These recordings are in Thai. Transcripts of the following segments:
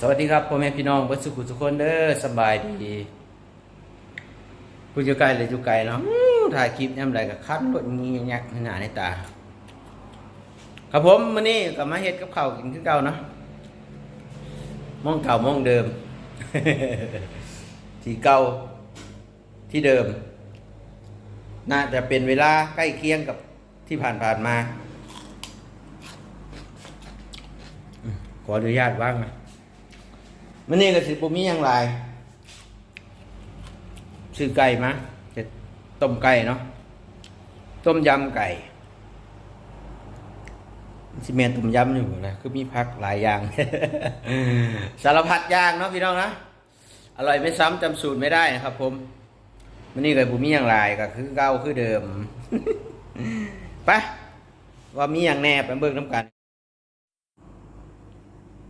สวัสดีครับพ่อแม่พี่น้องเบิดสุขุทุกคนเด้อสบายดีผู้อยู่ไกลหรืออยู่ไกลเนาะถ่ายคลิปย่ำไรกับคัดรถงี้ยักษ์หนาในตา ครับผมมื้อนี้ก็มาเฮ็ดกับข้าวกินคือเก่าเนาะมองเก่ามองเดิม ที่เก่าที่เดิม น่าจะเป็นเวลาใกล้เคียงกับที่ผ่านผ่านๆมา ขออนุญาตว่างนะ มันนี่ก็สิบ่มีหยังหลายซื้อไก่มาเฮ็ดต้มไก่เนาะต้มยำไก่สิเมนต้มยำอยู่นะคือมีผักหลายอย่าง สารพัดอย่างเนาะพี่น้องนะอร่อยไม่ซ้ำจำสูตรไม่ได้นะครับ ผมมันนี่ก็บ่มีหยังหลายก็คือเก่าคือเดิมไปว่ามีอย่างแน่ไปเบิ่งน้ำกัน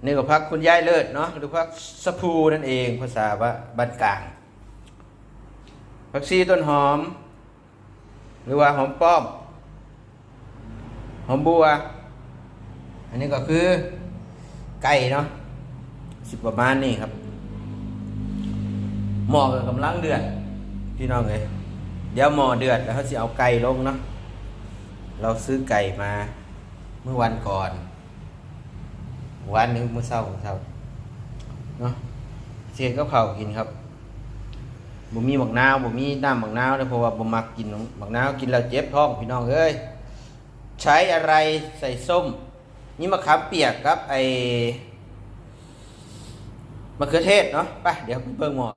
นี่ก็พักคุณยายเลิศเนาะหรือพักสะพูนั่นเองภาษาว่าบ้านกลางผักชีต้นหอม หรือว่าหอมป้อม หอมบัว อันนี้ก็คือไก่เนาะสิบประมาณนี้ครับหมอก็กำลังเดือดพี่น้องเลยเดี๋ยวหมอเดือดแล้วเขาจะเอาไก่ลงเนาะเราซื้อไก่มาเมื่อวันก่อน วันนึงมื้อเช้ามื้อเช้าเนาะเสียกับข้าวกินครับบ่มีหมักนาวบ่มีน้ำหมักนาวเลยเพราะว่าบ่มักกินหมักนาวกินแล้วเจ็บท้องพี่น้องเอ้ยใช้อะไรใส่ส้ม นี่มะขามเปียกครับ ไอมะเขือเทศเนาะไปเดี๋ยวเบิ่งหมอ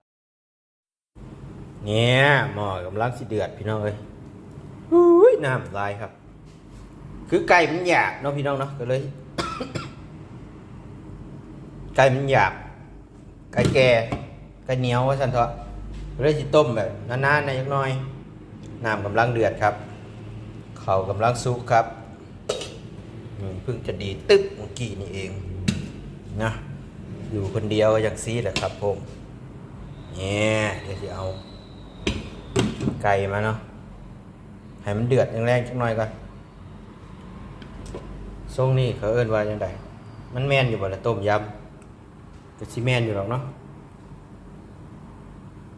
เนี่ยหมอกำลังสิเดือดพี่น้องเอ้ยอุ้ยน้ำลายครับ คือไก่มันหยาบเนาะพี่น้องเนาะก็เลย ไก่มันหยาบไก่แก่ไก่เหนียวว่าสันเถอะเลยสิต้มแบบนานๆนะยักหน้อยน้ำกำลังเดือดครับ เขากำลังสุกครับเพิ่งจะดีตึ๊บเมื่อกี้นี่เองนะอยู่คนเดียวอย่างซีแหละครับผมเนี่ยเดี๋ยวจะเอา ไก่มาเนาะให้มันเดือดแรงๆจักหน่อยก่อนทรงนี่เขาเอิ้นว่าจังไดมันแม่นอยู่บ่ละต้มยำ ก็สิแม่นอยู่หรอกเนาะ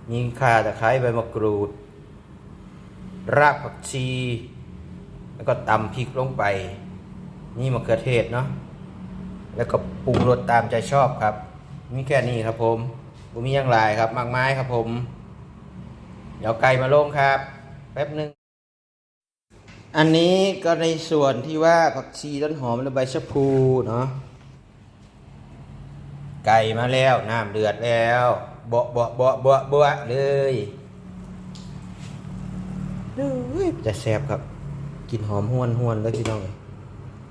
มีข่าตะไคร้ใบมะกรูด รากผักชี แล้วก็ตำพริกลงไป นี่มะเขือเทศเนาะแล้วก็ปรุงรสตามใจชอบครับ มีแค่นี้ครับผมผมมีอย่างไรครับ มากไม้ครับผม เดี๋ยวไก่มาลงครับ แป๊บหนึ่งอันนี้ก็ในส่วนที่ว่าผักชีต้นหอมและใบชะพูเนาะ ไก่มาแล้วน้ำเดือดแล้วเบาะเบาะเบาะเบาะเบาะเลยเฮ้ยจะแซ่บครับกินหอมห้วนห้วนเลยพี่น้อง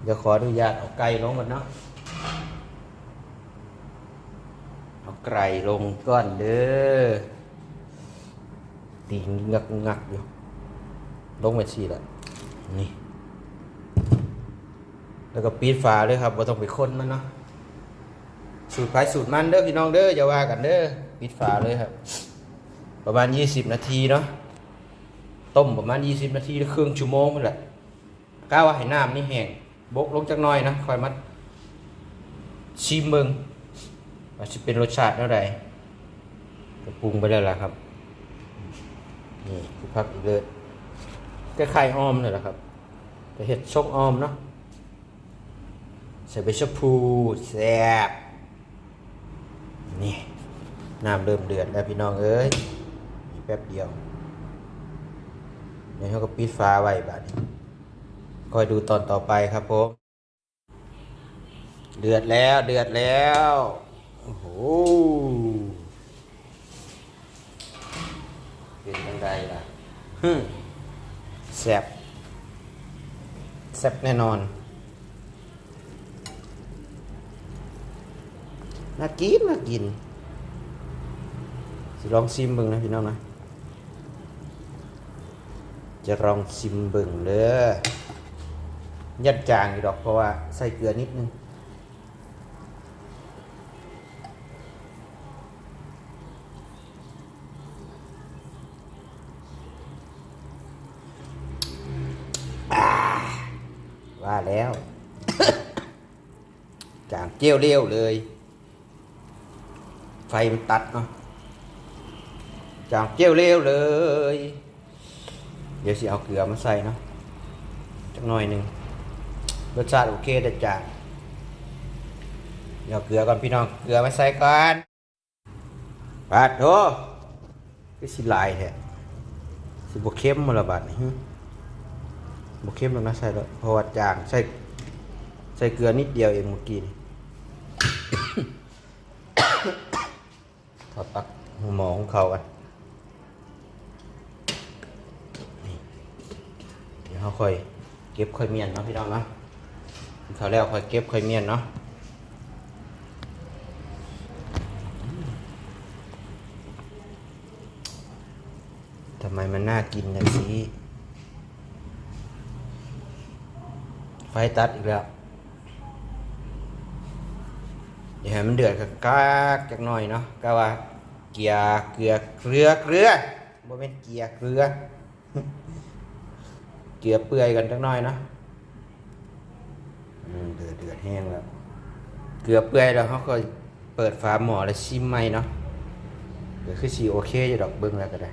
เดี๋ยวขออนุญาตเอาไก่ลงก่อนเนาะเอาไก่ลงก่อนเด้อตีนงักงักอยู่ลงไปชีละนี่ แล้วก็ปิดฝาเลยครับว่าต้องไปค้นมันเนาะ สูตรไผ่สูตรมันเด้อพี่น้องเด้ออย่าว่ากันเด้อปิดฝาเลยครับ ประมาณ 20 นาทีเนาะต้มประมาณ 20 นาทีหรือครึ่งชั่วโมงนี่แหละก้าวให้น้ำนี่แห้งบกลงจักหน่อยนะคอยมัดชิมเบิงว่าจะเป็นรสชาติเท่าไหร่ก็ปรุงไปแล้วล่ะครับนี่คือพักอีกเลยก็ไข่ออมนี่แหละครับแต่เห็ดชกออมเนาะใส่ใบชะพูแซ่บ นี่น้ำเริ่มเดือดแล้วพี่น้องเอ้ยอีกแป๊บเดียวเดี๋ยวเขาก็ปิดฟ้าไว้บัดนี้คอยดูตอนต่อไปครับผมเดือดแล้วเดือดแล้วโอ้โหเป็นยังไงล่ะฮึแซบแซบแน่นอน น่ากินน่ากินสิลองซิมเบิ่งนะพี่น้องนะจะลองซิมเบิ่งเด้อยัดจางอยู่ดอกเพราะว่าใส่เกลือนิดนึงว่าแล้ว จางเจียวเลี้ยวเลย ไฟมันตัดเนาะจางเจียวเร็วเลย เดี๋ยวสิเอาเกลือมาใส่เนาะจักหน่อยหนึ่งรสชาติโอเคแต่จางเดี๋ยวเกลือก่อนพี่น้อง เกลือมาใส่ก่อนปาดโถคือสิลายแท้สิบวเข้มมาละบาดนี่หึบวเข้มล้นะใส่แล้วพราะว่าจางใส่ใส่เกลือนิดเดียวเองเมื่อกี้นี่ ถอดปลักหัวหมอของเขากันนี่เดี๋ยวเขาค่อยเก็บค่อยเมียนเนาะพี่น้องเนาะเขาแล้วค่อยเก็บค่อยเมียนเนาะทำไมมันน่ากินอย่างนี้ไฟตัดอีกแล้ว เดี๋ยวให้มันเดือดก็กากจักหน่อยเนาะก็ว่าเกียร์เกลือเกลือเกลือบ่เป็นเกียร์เกลือ เกลือเปื่อยกันจักหน่อยเนาะเดือดเดือดแห้งแล้ว เกลือเปื่อยแล้วเขาก็เปิดฝาหม้อแล้วชิมใหม่เนาะเดี๋ยวคือสีโอเคอยู่ดอกเบิ่งแล้วก็ได้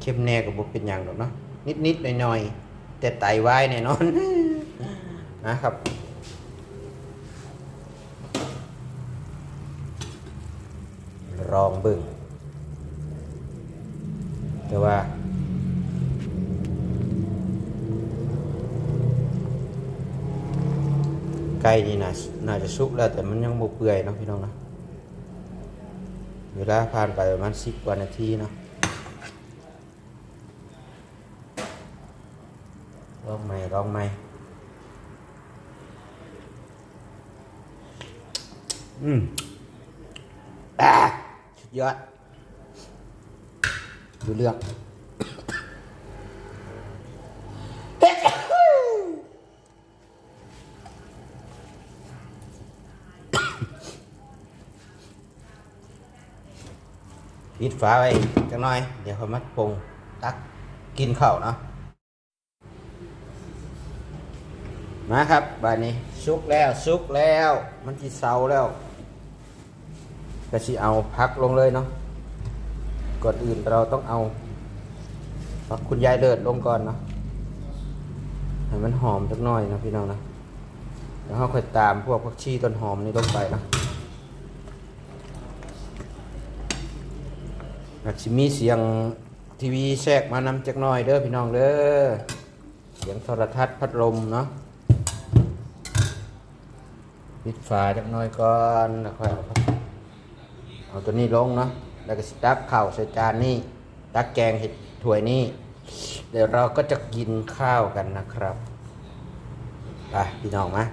เข้มแน่ก็บ่เป็นหยังดอกเนาะนิดๆหน่อยๆแต่ไตวายแน่นอนนะครับ ลองเบึ่งแต่ว่า ไก่นี่นะน่าจะสุกแล้วแต่มันยังบ่เปื่อยเนาะพี่น้องนะเวลาผ่านไปประมาณสิบกว่านาทีเนาะลองใหม่ลองใหม่อืมอ่า ยอด ดูเรื่องปิดฝาไว้จังหน่อย เดี๋ยวเขามาปรุงตักกินข้าวเนาะมาครับบานนี้สุกแล้วสุกแล้ว มันที่เซาแล้ว ก็สิเอาพักลงเลยเนาะก่อนอื่นเราต้องเอาผักคุณยายเลิศลงก่อนเนาะให้มันหอมสักหน่อยนะพี่น้องนะแล้วเราค่อยตามพวกผักชีต้นหอมนี่ลงไปนะอาจจะมีเสียงทีวีแทรกมานำจักหน่อยเด้อพี่น้องเด้อเสียงโทรทัศน์พัดลมเนาะปิดฝาจักหน่อยก่อนแล้วค่อยเอาผัก ตัวนี้ลงเนาะแล้วก็สตักข้าวใส่จานนี่ตักแกงเห็ดถ้วยนี่เดี๋ยวเราก็จะกินข้าวกันนะครับไปพี่น้องมา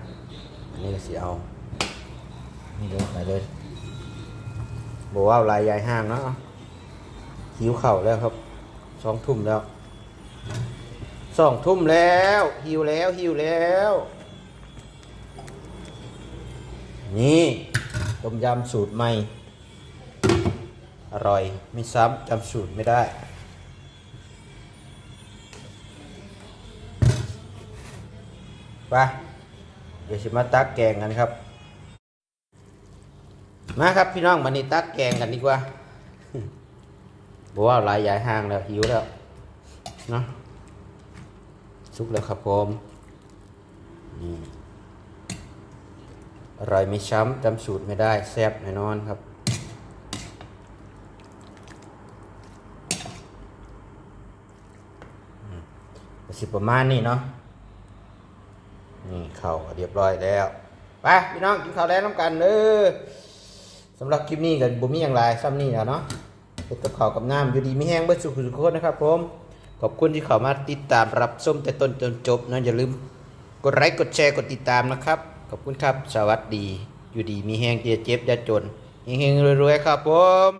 อันนี้ก็สิเอานี่เลยไปเลยบอกว่าลายยายห้างเนาะหิวเข่าวแล้วครับสองทุ่มแล้วสองทุ่มแล้ว หิวแล้วหิวแล้ว นี่ต้มยำสูตรใหม่ ร่อย ไม่ซ้ำจำสูตรไม่ได้ไปเดี๋ยวจะมาตักแกงกันครับ มาครับพี่น้องวันนี้ตักแกงกันดีกว่าบอกว่าหลายยายห้างแล้วหิวแล้วเนาะสุกแล้วครับผมนี่อร่อยไม่ช้ำจำสูตรไม่ได้แซ่บแน่นอนครับ สิประมาณนี้เนาะนี่เข้าวเรียบร้อยแล้วไปพี่น้องกินข้าวแล้วน้ำกันเด้อสำหรับคลิปนี้กับบุมีอย่างไรซ้ำนี่แล้วเนาะเป็นกับข้าวกับน้ำอยู่ดีไม่แห้งเบิดสุขสุขคนนะครับผมขอบคุณที่เข้ามาติดตามรับชมแต่ต้นจนจบนะอย่าลืมกดไลค์กดแชร์กดติดตามนะครับ ขอบคุณครับ สวัสดี อยู่ดีมีแห้งเจ็บเจ็บอย่าจนเฮงๆรวยๆครับผม